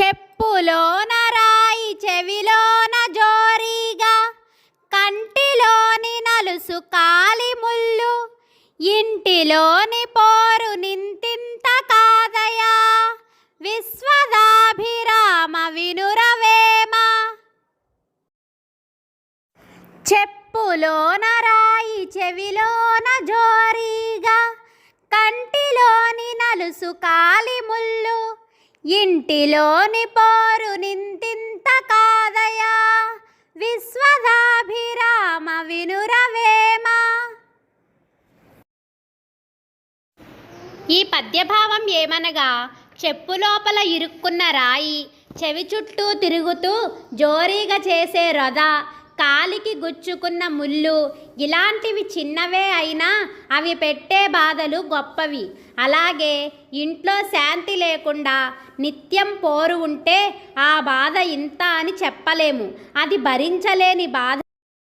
చెప్పులోన రాయి చెవిలోన జోరీగా కంటిలోని నలుసు కాలి ముళ్ళు ఇంటిలోని పోరు నింతింత కాదయా? విశ్వదాభిరామ వినురవేమ? చెప్పులోన రాయి చెవిలోన జోరీగా కంటిలోని నలుసు కాలి ముళ్ళు ఇంటిలోని పోరు నింతింత కాదయా విశ్వదాభిరామ వినురవేమ. ఈ పద్యభావం ఏమనగా చెప్పు లోపల ఇరుక్కున్న రాయి చెవి చుట్టూ తిరుగుతూ జోరీగా చేసే రొద కాలికి గుచ్చుకున్న ముళ్ళు ఇలాంటివి చిన్నవే అయినా అవి పెట్టే బాధలు గొప్పవి. అలాగే ఇంట్లో శాంతి లేకుండా నిత్యం పోరు ఉంటే ఆ బాధ ఇంత అని చెప్పలేము. అది భరించలేని బాధ.